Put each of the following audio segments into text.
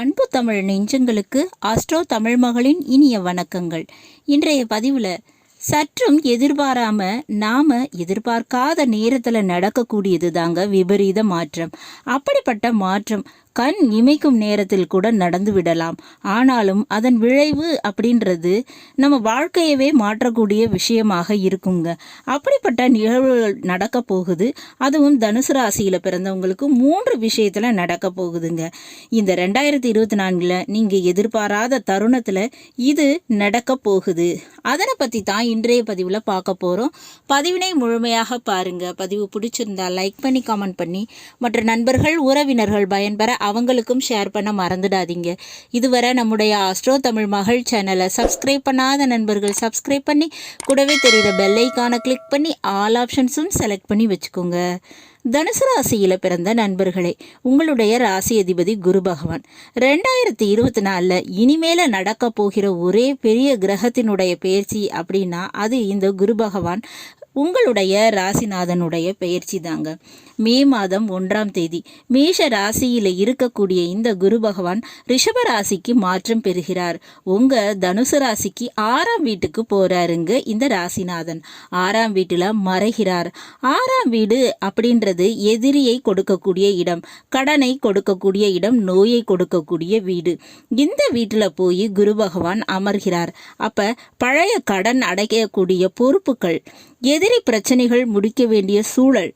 அன்பு தமிழ் நெஞ்சங்களுக்கு ஆஸ்ட்ரோ தமிழ் மகளின் இனிய வணக்கங்கள். இன்றைய பதிவில் சற்றும் எதிர்பாராம நாம எதிர்பார்க்காத நேரத்தில் நடக்கக்கூடியது தாங்க விபரீத மாற்றம். அப்படிப்பட்ட மாற்றம் கண் இமைக்கும் நேரத்தில் கூட நடந்து விடலாம். ஆனாலும் அதன் விளைவு அப்படின்றது நம்ம வாழ்க்கையவே மாற்றக்கூடிய விஷயமாக இருக்குங்க. அப்படிப்பட்ட நிகழ்வுகள் நடக்க போகுது. அதுவும் தனுசு ராசியில் பிறந்தவங்களுக்கு மூன்று விஷயத்தில் நடக்க போகுதுங்க. இந்த ரெண்டாயிரத்தி இருபத்தி நான்கில் நீங்கள் எதிர்பாராத தருணத்தில் இது நடக்க போகுது. அதனை பற்றி தான் இன்றைய பதிவில் பார்க்க போகிறோம் பதிவினை முழுமையாக பாருங்கள் பதிவு பிடிச்சிருந்தா லைக் பண்ணி கமெண்ட் பண்ணி மற்ற நண்பர்கள் உறவினர்கள் பயன்பெற அவங்களுக்கும் ஷேர் பண்ண மறந்துடாதீங்க. இதுவரை நம்முடைய ஆஸ்ட்ரோ தமிழ் மகள் சேனலை சப்ஸ்கிரைப் பண்ணாத நண்பர்கள் சப்ஸ்கிரைப் பண்ணி கூடவே தெரிகிற பெல்லைக்கான கிளிக் பண்ணி ஆல் ஆப்ஷன்ஸும் செலக்ட் பண்ணி வச்சுக்கோங்க. தனுசு ராசியில் பிறந்த நண்பர்களே உங்களுடைய ராசி அதிபதி குரு பகவான். ரெண்டாயிரத்தி இருபத்தி நாலில் இனிமேல நடக்க போகிற ஒரே பெரிய கிரகத்தினுடைய பயிற்சி அப்படின்னா அது இந்த குரு பகவான். உங்களுடைய ராசிநாதனுடைய பெயர்ச்சி தாங்க மே மாதம் ஒன்றாம் தேதி மேஷ ராசியில் இருக்கக்கூடிய இந்த குரு பகவான் ரிஷப ராசிக்கு மாற்றம் பெறுகிறார். உங்க தனுசு ராசிக்கு ஆறாம் வீட்டுக்கு போறாருங்க இந்த ராசிநாதன். ஆறாம் வீட்டில் மறைகிறார். ஆறாம் வீடு அப்படின்றது எதிரியை கொடுக்கக்கூடிய இடம் கடனை கொடுக்கக்கூடிய இடம் நோயை கொடுக்கக்கூடிய வீடு. இந்த வீட்டில் போய் குரு பகவான் அமர்கிறார். அப்ப பழைய கடன் அடையக்கூடிய பொறுப்புகள் எதிரி பிரச்சனைகள் முடிக்க வேண்டிய சூழல்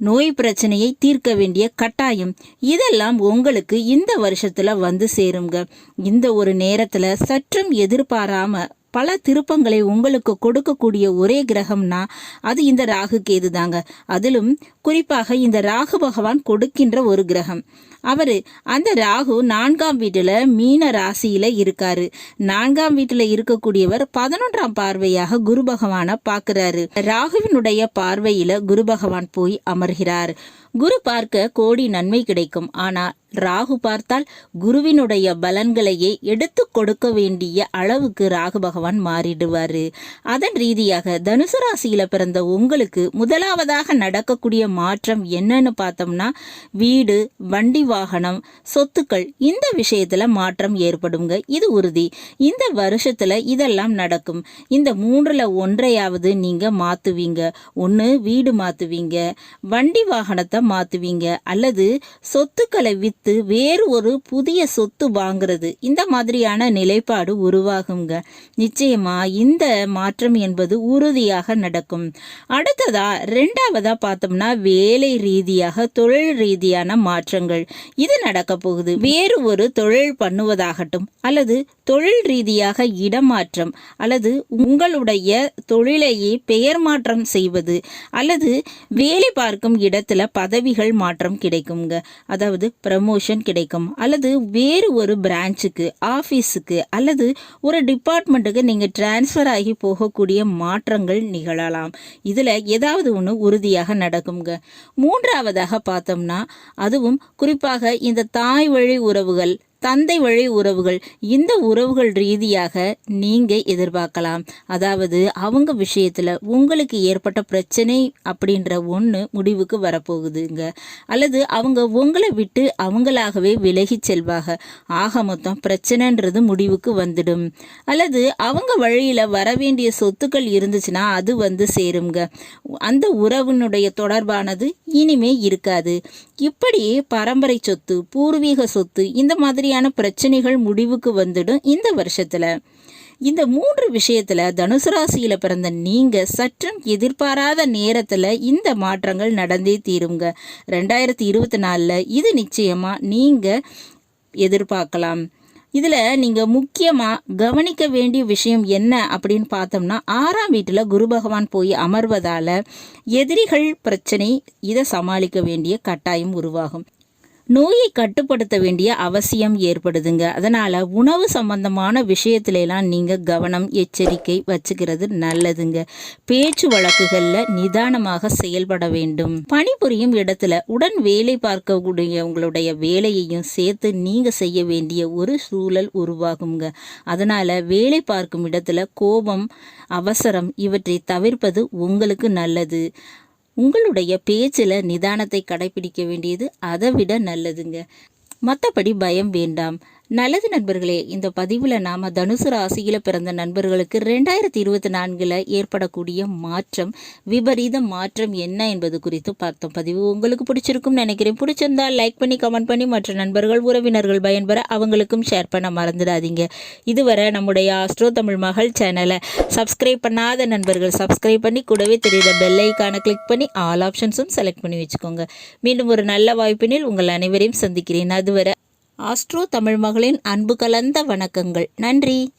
நோய் பிரச்சனையை தீர்க்க வேண்டிய கட்டாயம். இதெல்லாம் உங்களுக்கு இந்த வருஷத்துல வந்து சேருங்க. இந்த ஒரு நேரத்துல சற்றும் எதிர்பாராம பல திருப்பங்களை உங்களுக்கு கொடுக்கக்கூடிய ஒரே கிரகம்னா அது இந்த ராகு கேது தாங்க. அதிலும் குறிப்பாக இந்த ராகு பகவான் கொடுக்கின்ற ஒரு கிரகம். அவரு அந்த ராகு நான்காம் வீட்டில் மீன ராசியில இருக்காரு. நான்காம் வீட்டில் இருக்கக்கூடியவர் பதினொன்றாம் பார்வையாக குரு பகவானை பார்க்கிறாரு ராகுவினுடைய பார்வையில குரு பகவான் போய் அமர்கிறார். குரு பார்க்க கோடி நன்மை கிடைக்கும். ஆனால் ராகு பார்த்தால் குருவினுடைய பலன்களையே எடுத்து கொடுக்க வேண்டிய அளவுக்கு ராகு பகவான் மாறிடுவார். அதன் ரீதியாக தனுசு ராசியில் பிறந்த உங்களுக்கு முதலாவதாக நடக்கக்கூடிய மாற்றம் என்னன்னு பார்த்தோம்னா வீடு வண்டி வாகனம் சொத்துக்கள் இந்த விஷயத்தில் மாற்றம் ஏற்படுங்க. இது உறுதி. இந்த வருஷத்தில் இதெல்லாம் நடக்கும். இந்த மூன்றில் ஒன்றையாவது நீங்கள் மாற்றுவீங்க ஒன்று வீடு மாற்றுவீங்க வண்டி வாகனத்தை மாற்றுவீங்க அல்லது சொத்துக்களை வித்து வேறு ஒரு புதிய சொத்து வாங்குறது. இந்த மாதிரியான நிலைப்பாடு உருவாகுங்க. நிச்சயமா இந்த மாற்றம் என்பது உறுதியாக நடக்கும். அடுத்ததா ரெண்டாவதா பார்த்தோம்னா வேலை ரீதியாக தொழில் ரீதியான மாற்றங்கள். இது நடக்க போகுது. வேறு ஒரு தொழில் பண்ணுவதாகட்டும் அல்லது தொழில் ரீதியாக இடமாற்றம் அல்லது உங்களுடைய தொழிலையே பெயர் மாற்றம் செய்வது அல்லது வேலை பார்க்கும் இடத்துல பதவிகள் மாற்றம் கிடைக்குங்க அதாவது ப்ரமோஷன் கிடைக்கும். அல்லது வேறு ஒரு பிரான்ச்சுக்கு ஆஃபீஸுக்கு அல்லது ஒரு டிபார்ட்மெண்ட்டுக்கு நீங்கள் டிரான்ஸ்ஃபர் ஆகி போகக்கூடிய மாற்றங்கள் நிகழலாம். இதில் ஏதாவது ஒன்று உறுதியாக நடக்குங்க மூன்றாவதாக பார்த்தோம்னா அதுவும் குறிப்பாக இந்த தாய் வழி உறவுகள் தந்தை வழி உறவுகள் இந்த உறவுகள் ரீதியாக நீங்கள் எதிர்பார்க்கலாம். அதாவது அவங்க விஷயத்தில் உங்களுக்கு ஏற்பட்ட பிரச்சனை அப்படின்ற ஒன்று முடிவுக்கு வரப்போகுதுங்க. அல்லது அவங்க உங்களை விட்டு அவங்களாகவே விலகி செல்வாங்க ஆக மொத்தம் பிரச்சனைன்றது முடிவுக்கு வந்துடும். அல்லது அவங்க வழியில் வர வேண்டிய சொத்துக்கள் இருந்துச்சுன்னா அது வந்து சேருங்க அந்த உறவினுடைய தொடர்பானது இனிமே இருக்காது. இப்படி பரம்பரை சொத்து பூர்வீக சொத்து இந்த மாதிரி மாதிரியான பிரச்சனைகள் முடிவுக்கு வந்துடும் இந்த வருஷத்துல. இந்த மூன்று விஷயத்துல தனுசு ராசியில் பிறந்த நீங்கள் சற்றும் எதிர்பாராத நேரத்தில் இந்த மாற்றங்கள் நடந்தே தீருங்க. ரெண்டாயிரத்தி இருபத்தி நாலில் இது நிச்சயமா நீங்கள் எதிர்பார்க்கலாம். இதில் நீங்கள் முக்கியமாக கவனிக்க வேண்டிய விஷயம் என்ன அப்படின்னு பார்த்தோம்னா ஆறாம் வீட்டில் குரு பகவான் போய் அமர்வதால் எதிரிகள் பிரச்சனை இதை சமாளிக்க வேண்டிய கட்டாயம் உருவாகும். நோயை கட்டுப்படுத்த வேண்டிய அவசியம் ஏற்படுதுங்க. அதனால் உணவு சம்பந்தமான விஷயத்துலலாம் நீங்கள் கவனம் எச்சரிக்கை வச்சுக்கிறது நல்லதுங்க. பேச்சு வழக்குகளில் நிதானமாக செயல்பட வேண்டும். பணிபுரியும் இடத்துல உடன் வேலை பார்க்கக்கூடிய உங்களுடைய வேலையையும் சேர்த்து நீங்கள் செய்ய வேண்டிய ஒரு சூழல் உருவாகுங்க. அதனால் வேலை பார்க்கும் இடத்துல கோபம் அவசரம் இவற்றை தவிர்ப்பது உங்களுக்கு நல்லது. உங்களுடைய பேச்சில் நிதானத்தை கடைபிடிக்க வேண்டியது அதை விட நல்லதுங்க. மற்றபடி பயம் வேண்டாம். நல்லது நண்பர்களே இந்த பதிவில் நாம் தனுசு ராசியில் பிறந்த நண்பர்களுக்கு ரெண்டாயிரத்தி இருபத்தி நான்கில் ஏற்படக்கூடிய மாற்றம் விபரீத மாற்றம் என்ன என்பது குறித்து பார்த்தோம். பதிவு உங்களுக்கு பிடிச்சிருக்கும்னு நினைக்கிறேன். பிடிச்சிருந்தால் லைக் பண்ணி கமெண்ட் பண்ணி மற்ற நண்பர்கள் உறவினர்கள் பயன்பெற அவங்களுக்கும் ஷேர் பண்ண மறந்துடாதீங்க. இதுவரை நம்முடைய ஆஸ்ட்ரோ தமிழ் மகள் சேனலை சப்ஸ்கிரைப் பண்ணாத நண்பர்கள் சப்ஸ்கிரைப் பண்ணி கூடவே தெரியுற பெல்லைக்கான கிளிக் பண்ணி ஆல் ஆப்ஷன்ஸும் செலக்ட் பண்ணி வச்சுக்கோங்க. மீண்டும் ஒரு நல்ல வாய்ப்பினில் உங்கள் அனைவரையும் சந்திக்கிறேன். அதுவரை ஆஸ்ட்ரோ தமிழ் மகளின் அன்பு கலந்த வணக்கங்கள். நன்றி.